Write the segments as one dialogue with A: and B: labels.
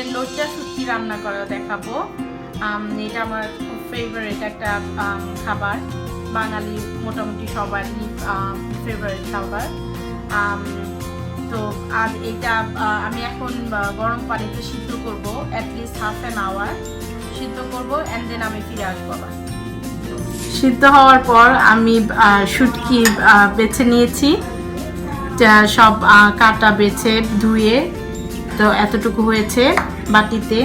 A: আপনাদের লোচা শুটকি রান্না করা দেখাবো। এটা আমার খুব ফেভারিট একটা খাবার। বাঙালি মোটামুটি সবারই ফেভারিট খাবার। তো আর এটা আমি এখন গরম পানিতে সিদ্ধ করব অ্যাটলিস্ট হাফ অ্যান আওয়ার সিদ্ধ করব অ্যান্ড দেন আমি ফিরে আসব আবার। সিদ্ধ হওয়ার পর আমি শুটকি বেছে নিয়েছি। সব কাটা বেছে ধুয়ে তো এতটুকু হয়েছে বাটিতে।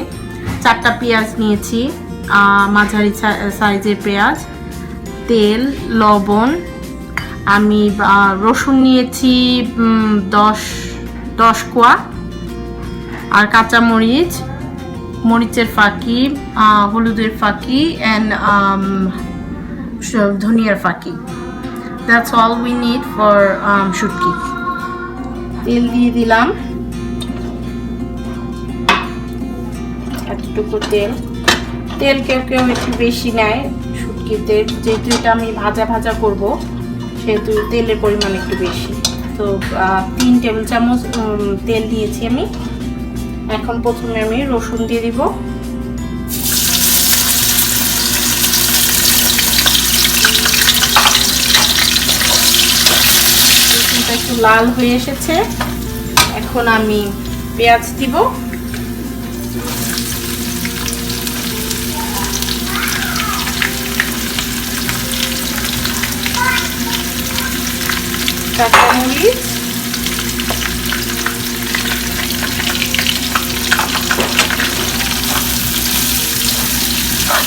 A: চারটা পেঁয়াজ নিয়েছি মাঝারি সাইজের পেঁয়াজ, তেল, লবণ, আমি রসুন নিয়েছি দশ দশ কোয়া। আর কাঁচা মরিচ মরিচের ফাঁকি হলুদের ফাঁকি অ্যান্ড ধনিয়ার ফাঁকি। That's all we need for শুটকি। তেল দিয়ে দিলাম। এতটুকু তেল। তেল কেউ কেউ একটু বেশি নেয়। শুটকিতে যেহেতু এটা আমি ভাজা ভাজা করব, সেহেতু তেলের পরিমাণ একটু বেশি। তো তিন টেবিল চামচ তেল দিয়েছি আমি। এখন প্রথমে আমি রসুন দিয়ে দিব। রসুনটা একটু লাল হয়ে এসেছে। এখন আমি পেঁয়াজ দিব। কাঁচামরিচ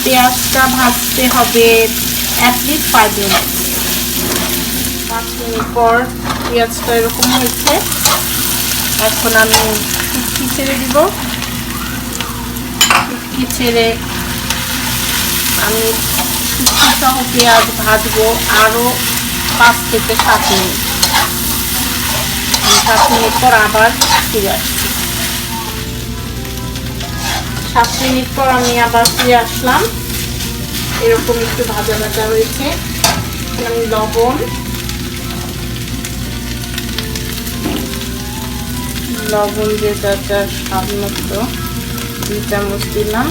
A: পেঁয়াজটা ভাজতে হবে অ্যাটলিস্ট ফাইভ মিনিট পাঁচ মিনিট পর পেঁয়াজটা এরকম হয়েছে। এখন আমি শুটকি ছেড়ে দিব। শুটকি ছেড়ে আমি শুটকি সহ পেঁয়াজ ভাজবো আরও পাঁচ থেকে সাত মিনিট। সাত মিনিট পর আবার ফিরে আসছি সাত মিনিট পর আমি আবার ফিরে আসলাম। এরকম একটু ভাজা ভাজা হয়েছে। আমি লবণ লবণ দিয়ে যার যার স্বাদ দুই চামচ দিলাম।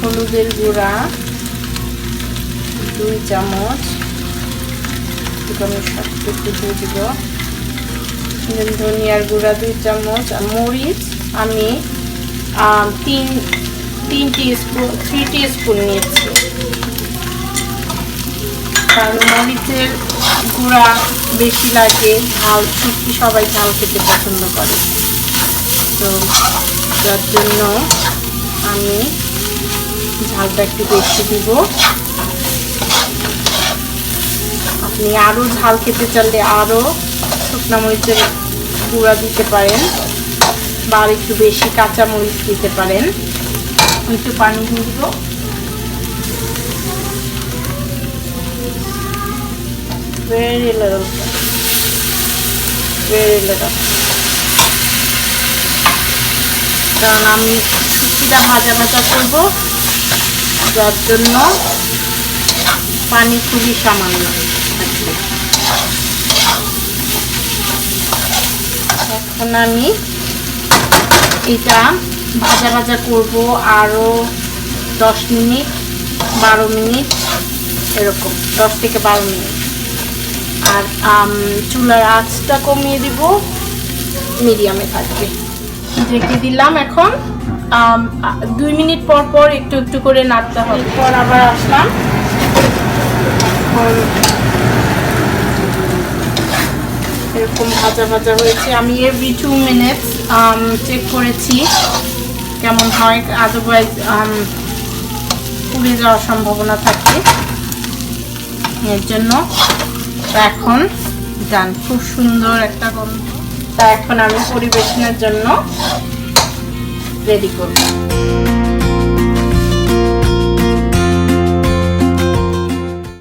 A: হলুদের গুঁড়া দুই চামচ। আমি সবটুকু দিয়ে দিব। ধনিয়ার গুঁড়া দুই চামচ, আর মরিচ আমি তিন তিন স্পুন থ্রি স্পুন নিয়েছি। কারণ মরিচের গুঁড়া বেশি লাগে, ঝাল শুটকি সবাই ঝাল খেতে পছন্দ করে। তো যার জন্য আমি ঝালটা একটু বেশি দিব। আপনি আরও ঝাল খেতে চাইলে আরও শুকনা মরিচের গুঁড়া দিতে পারেন বা আর একটু বেশি কাঁচা মরিচ দিতে পারেন। একটু পানি দিয়ে দিব। কারণ আমি শুটকিটা ভাজা ভাজা করব, যার জন্য পানি খুবই সামান্য। এখন আমি এটা ভাজা ভাজা করব আরও দশ মিনিট, বারো মিনিট, এরকম, দশ থেকে বারো মিনিট। আর চুলার আঁচটা কমিয়ে দিব মিডিয়ামে থাকবে। ঢেকে দিলাম এখন দুই মিনিট পর পর একটু একটু করে নাড়তে হবে। পর আবার আসলাম এখন এরকম ভাজা ভাজা হয়েছে। আমি এভরি টু মিনিটস চেক করেছি কেমন হয়। আদারওয়াইজ পুড়ে যাওয়ার সম্ভাবনা থাকে। এর জন্য এখন যান খুব সুন্দর একটা গন্ধ। তা এখন আমি পরিবেশনের জন্য রেডি করব।